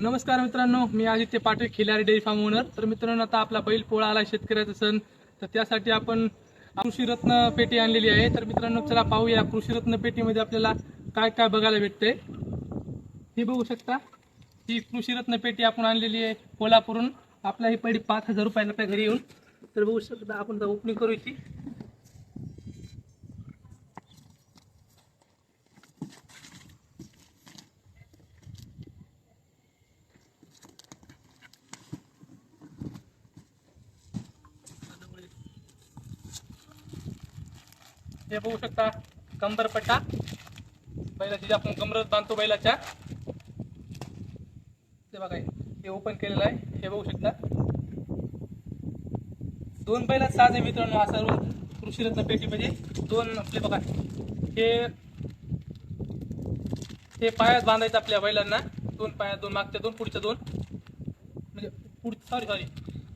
नमस्कार मित्रांनो मी Aditya Patil Khilari dairy farm owner तर मित्रांनो आता आपला बैल पोळा आला शेतकऱ्याचा सण. तर त्यासाठी आपण कृषी रत्न पेटी आणलेली आहे. तर मित्रांनो चला पाहूया कृषी रत्न पेटीमध्ये आपल्याला काय काय बघायला भेटतंय. हे बघू शकता. ही कृषी रत्न पेटी आपण आणलेली आहे कोल्हापूरून आपला ही पहिली पाच हजार रुपयाला घरी येऊन. तर बघू शकता आपण ओपनिंग करू इथे हे बघू शकता कंबरपट्टा बैलाची जी आपण कमरत बांधतो बैलाच्या. ते बघा हे ओपन केलेलं आहे. हे बघू शकता. दोन बैलात साज आहे मित्रांनो असा रोज पेटीमध्ये. दोन आपले बघा हे हे पायात बांधायचं आपल्या बैलांना. दोन पायात दोन मागच्या दोन पुढच्या दोन. म्हणजे पुढ सॉरी सॉरी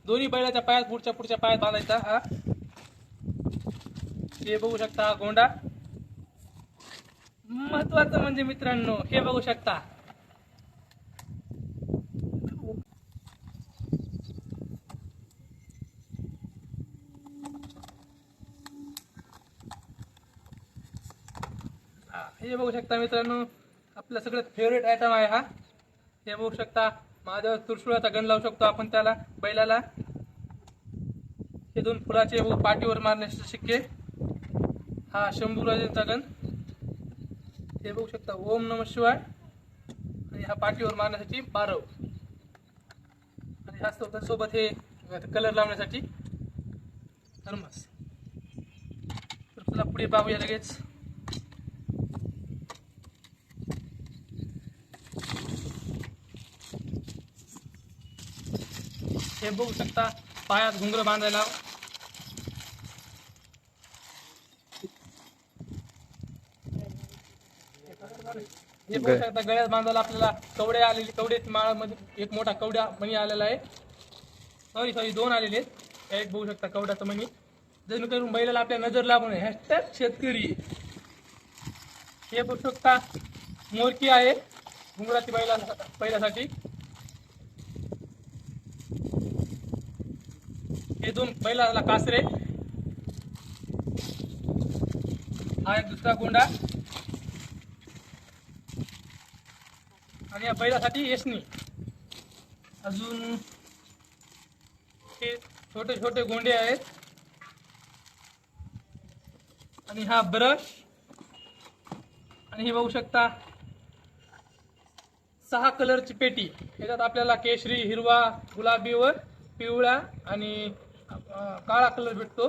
दोन्ही बैलाच्या पायात पुढच्या पुढच्या पायात बांधायचा हा हे बघू शकता हा गोंडा. महत्वाचं म्हणजे मित्रांनो हे बघू शकता. हे बघू शकता मित्रांनो आपला सगळ्यात फेवरेट आयटम आहे हा. हे बघू शकता माझ्यावर तुरशुळाचा गण लावू शकतो आपण त्याला बैलाला. हे दोन फुलाचे व पाठीवर मारण्याचे शिक्के. हा शंभूराजांचा गण हे बघू शकता ओम नम शिवाय. आणि हा पाठीवर मारण्यासाठी बारव आणि हा सोबत हे कलर लावण्यासाठी थर्मस तर तुला पुढे पाहूया लगेच. हे बघू शकता पायात घुंगर बांधायला हे बघू शकता गळ्यात बांधायला आपल्याला कवड्या आलेली कवड्याची माळामध्ये एक मोठा कवड्या मणी आलेला आहे. सॉरी सॉरी दोन आलेले आहेत. एक बघू शकता कवड्याचा मणी. जेणेकरून बैलाला आपल्या नजर लागू नये. हॅशटॅग शेतकरी. हे बघू शकता मोरकी आहे घुंगराची बैला बैलासाठी. हे दोन बैलाला कासरे. हा एक दुसरा गोंडा. आणि या बैलासाठी येसनी अजून हे छोटे छोटे गोंडे आहेत. आणि हा ब्रश. आणि हे बघू शकता सहा कलरची पेटी. याच्यात आपल्याला केशरी हिरवा गुलाबी व पिवळा आणि काळा कलर भेटतो.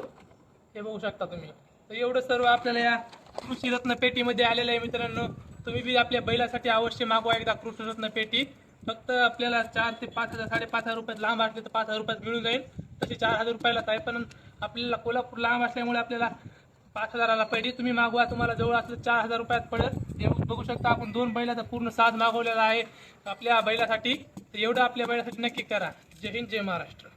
हे बघू शकता तुम्ही. तर एवढं सर्व आपल्याला या कृषी रत्न पेटीमध्ये आलेलं आहे मित्रांनो. तुम्ही बी आपल्या बैलासाठी अवश्य मागवा. एकदा कृष्णरत्न पेटी. फक्त आपल्याला चार ते पाच हजार साडेपाच हजार रुपयात लांब असले तर पाच हजार रुपयात मिळून जाईल. तशी चार हजार रुपयालाच आहे पण आपल्याला कोल्हापूर लांब असल्यामुळे आपल्याला पाच हजाराला पाहिजे तुम्ही मागवा. तुम्हाला जवळ असलं चार हजार रुपयात पडेल एवढं बघू शकता आपण दोन बैलाचा पूर्ण साज मागवलेला आहे आपल्या बैलासाठी. तर एवढं आपल्या बैलासाठी नक्की करा. जय हिंद जय महाराष्ट्र.